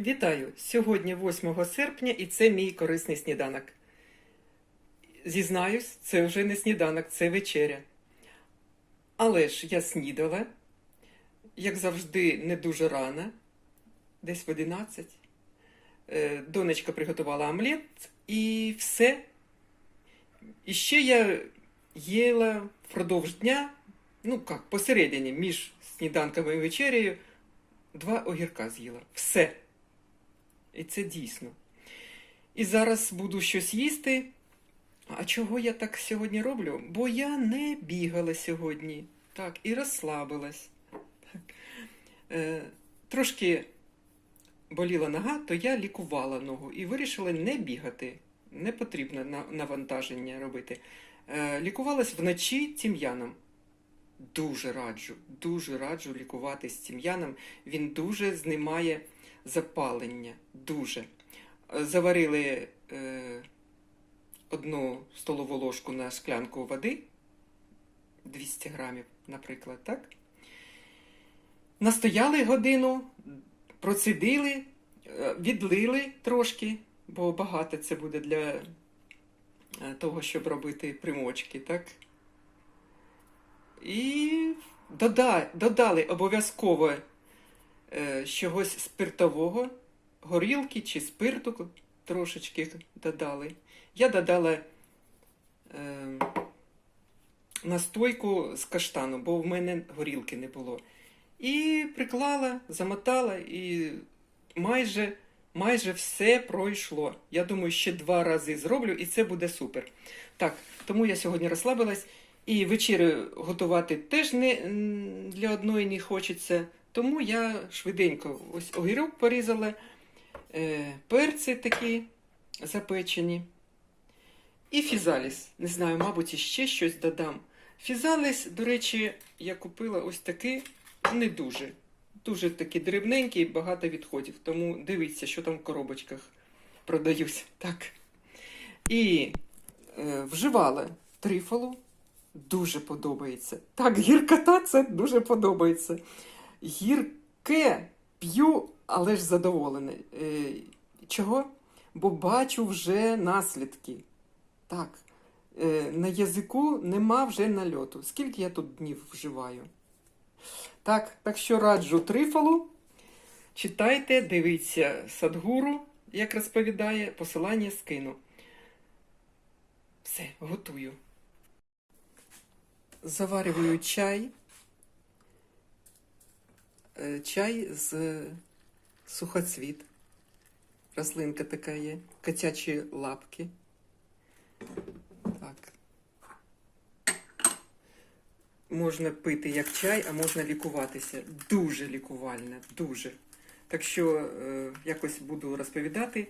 Вітаю! Сьогодні 8 серпня і це мій корисний сніданок. Зізнаюсь, це вже не сніданок, це вечеря. Але ж я снідала, як завжди, не дуже рано, десь в 11. Е, Донечка приготувала омлет і все. І ще я їла впродовж дня, ну як, посередині, між сніданком і вечерею, два огірка з'їла. Все. І це дійсно. І зараз буду щось їсти. А чого я так сьогодні роблю? Бо я не бігала сьогодні. Так, і розслабилась. Е, трошки боліла нога, то я лікувала ногу і вирішила не бігати. Не потрібно навантаження робити. Е, лікувалась вночі тім'яном. Дуже раджу, дуже раджу лікуватись тім'яном. Він дуже знімає запалення. Дуже. Заварили е, одну столову ложку на склянку води, 200 грамів, наприклад, так? Настояли годину, процідили, е, відлили трошки, бо багато це буде для е, того, щоб робити примочки, так? І дода, додали обов'язково е, чогось спиртового, горілки чи спирту трошечки додали. Я додала е, настойку з каштану, бо в мене горілки не було. І приклала, замотала, і майже, майже все пройшло. Я думаю, ще два рази зроблю, і це буде супер. Так, тому я сьогодні розслабилась. І вечерю готувати теж не, для одної не хочеться. Тому я швиденько ось огірок порізала, е, перці такі запечені. І фізаліс. Не знаю, мабуть, іще щось додам. Фізаліс, до речі, я купила ось такий, не дуже. Дуже такий дрібненький, багато відходів. Тому дивіться, що там в коробочках продають. Так. І е, вживала трифолу. Дуже подобається. Так, гіркота це дуже подобається. Гірке п'ю, але ж задоволений. Е, чого? Бо бачу вже наслідки. Так, е, на язику нема вже нальоту. Скільки я тут днів вживаю? Так, так що раджу трифалу. Читайте, дивіться Садгуру, як розповідає, посилання скину. Все, готую. Заварюю чай. Е, Чай з сухоцвіт. Рослинка така є. Котячі лапки. Так. Можна пити як чай, а можна лікуватися. Дуже лікувальне, дуже. Так що е, якось буду розповідати.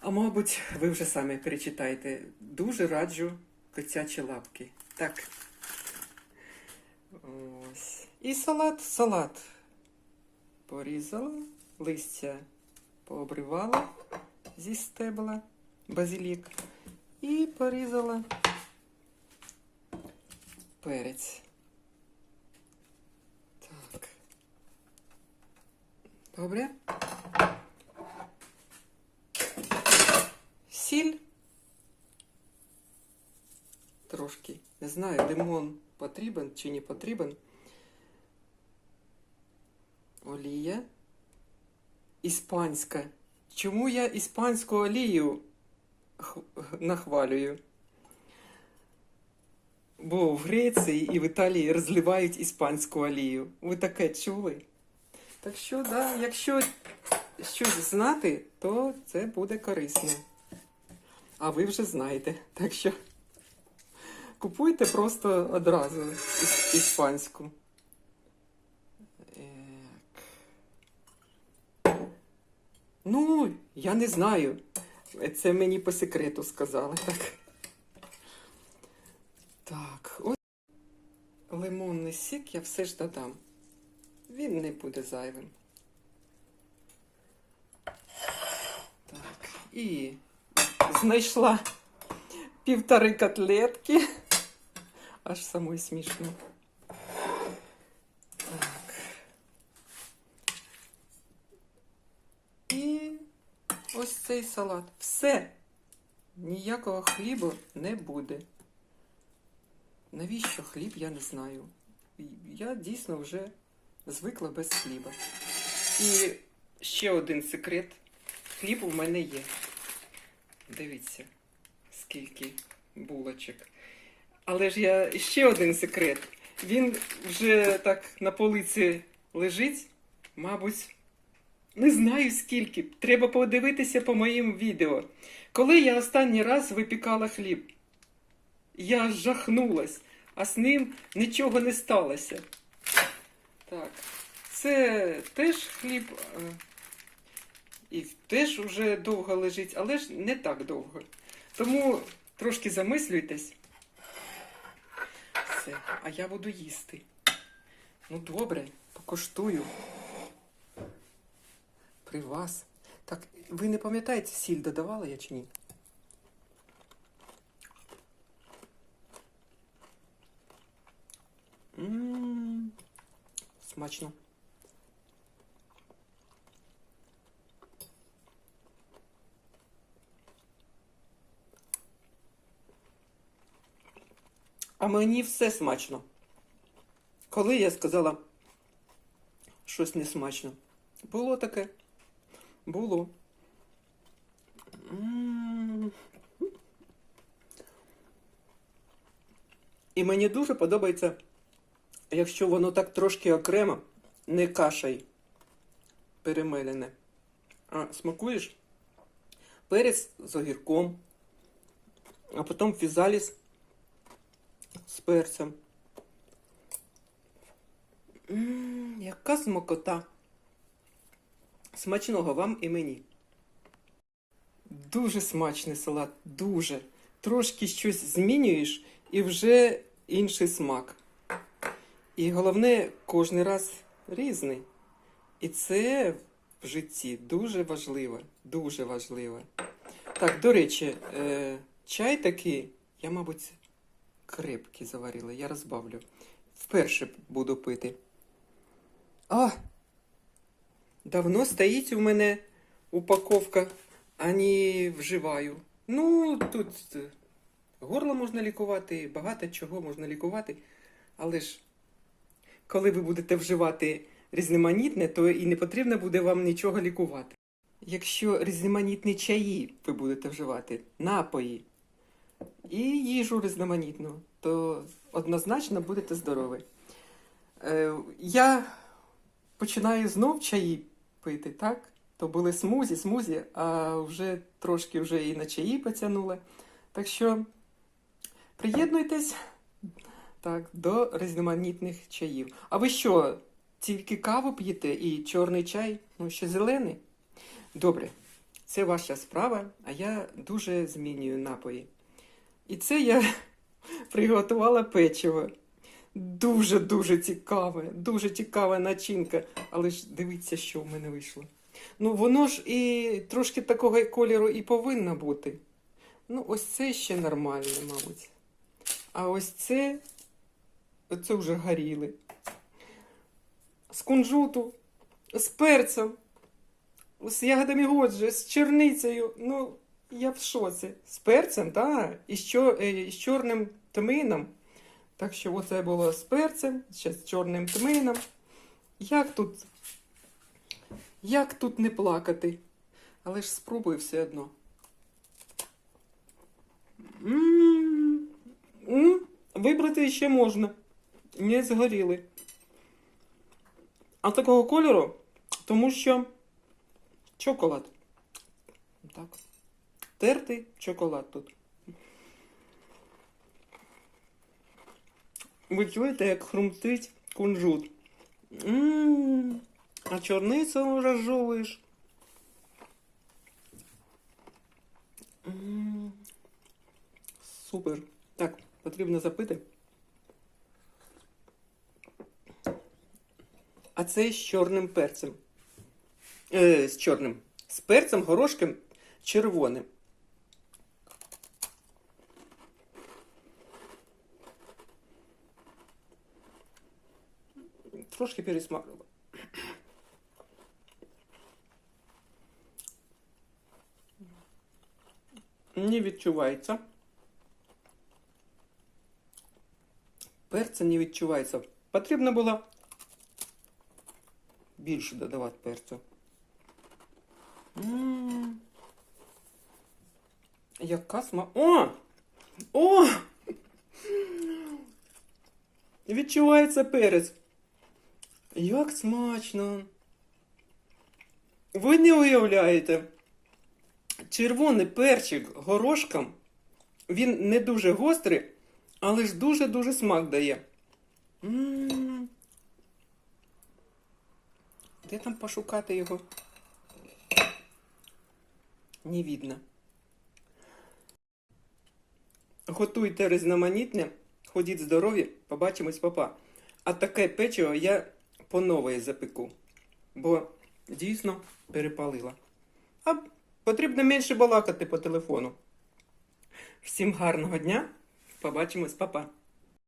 А мабуть, ви вже самі перечитайте. Дуже раджу котячі лапки. Так. Ось. І салат, салат. Порізала, листя пообривала зі стебла, базилік. І порізала перець. Так. Добре. Сіль. Трошки. Не знаю, лимон потрібен чи не потрібен. Олія. Іспанська. Чому я іспанську олію нахвалюю? Бо в Греції і в Італії розливають іспанську олію. Ви таке чули? Так що, да, якщо щось знати, то це буде корисно. А ви вже знаєте. Так що купуйте просто одразу іс- іспанську. Ну, я не знаю. Це мені по секрету сказали. Так. Так, ось лимонний сік я все ж додам. Він не буде зайвим. Так, і знайшла півтори котлетки. Аж самої смішно. Так. Ось цей салат. Все. Ніякого хлібу не буде. Навіщо хліб, я не знаю. Я дійсно вже звикла без хліба. І ще один секрет. Хліб у мене є. Дивіться, скільки булочок. Але ж я ще один секрет. Він вже так на полиці лежить, мабуть, не знаю скільки. Треба подивитися по моїм відео. Коли я останній раз випікала хліб, я жахнулась, а з ним нічого не сталося. Так, це теж хліб. е, І теж вже довго лежить, але ж не так довго. Тому трошки замислюйтесь. Все, а я буду їсти. Ну, добре, покуштую. При вас. Так, ви не пам'ятаєте, сіль додавала я чи ні? М, Смачно. А мені все смачно. Коли я сказала щось не смачно? Було таке. Було. І мені дуже подобається, якщо воно так трошки окремо, не кашей перемелене. А смакуєш перець з огірком, а потім фізаліс з перцем. М, яка смакота. Смачного вам і мені. Дуже смачний салат, дуже. Трошки щось змінюєш і вже інший смак. І головне, кожен раз різний. І це в житті дуже важливо. Дуже важливо. Так, до речі, е, чай такий, я, мабуть, крепкий заварила, я розбавлю. Вперше буду пити. А! Давно стоїть у мене упаковка, а не вживаю. Ну, тут е, горло можна лікувати, багато чого можна лікувати. Але ж, коли ви будете вживати різноманітне, то і не потрібно буде вам нічого лікувати. Якщо різноманітні чаї ви будете вживати, напої і їжу різноманітну, то однозначно будете здорові. Е, я починаю знов чаї пити, так? То були смузі, смузі, а вже трошки вже і на чаї потягнули. Так що приєднуйтесь так, до різноманітних чаїв. А ви що, тільки каву п'єте і чорний чай? Ну, ще зелений? Добре, це ваша справа, а я дуже змінюю напої. І це я приготувала печиво. Дуже-дуже цікаве, дуже цікава начинка. Але ж дивіться, що в мене вийшло. Ну, воно ж і трошки такого кольору і повинно бути. Ну, ось це ще нормально, мабуть. А ось це, оце вже горіли. З кунжуту, з перцем, з ягодами годжі, з черницею. Ну, я в шоці. З перцем, так, і е, з чорним тмином. Так що оце було з перцем, ще з чорним тмином. Як тут, як тут не плакати? Але ж спробую все одно. Вибрати ще можна. Не згоріли. А такого кольору, тому що чоколад. Так. Тертий чоколад тут. Ви чуєте, як хрумтить кунжут. М, А чорницю розжовуєш. М, Супер. Так, потрібно запити. А це з чорним перцем. Е, з чорним. З перцем, горошком, червоним. Трошки пересмакувала. не відчувається. Перця не відчувається. Потрібно було більше додавати перцю. М. Яка сма... О! О! Відчувається перець. Як смачно. Ви не уявляєте. Червоний перчик горошком. Він не дуже гострий, але ж дуже-дуже смак дає. М. Де там пошукати його? Не видно. Готуйте різноманітне, ходіть здорові, побачимось, папа. А таке печиво я по нової запеку, бо дійсно перепалила. А потрібно менше балакати по телефону. Всім гарного дня, побачимось, папа.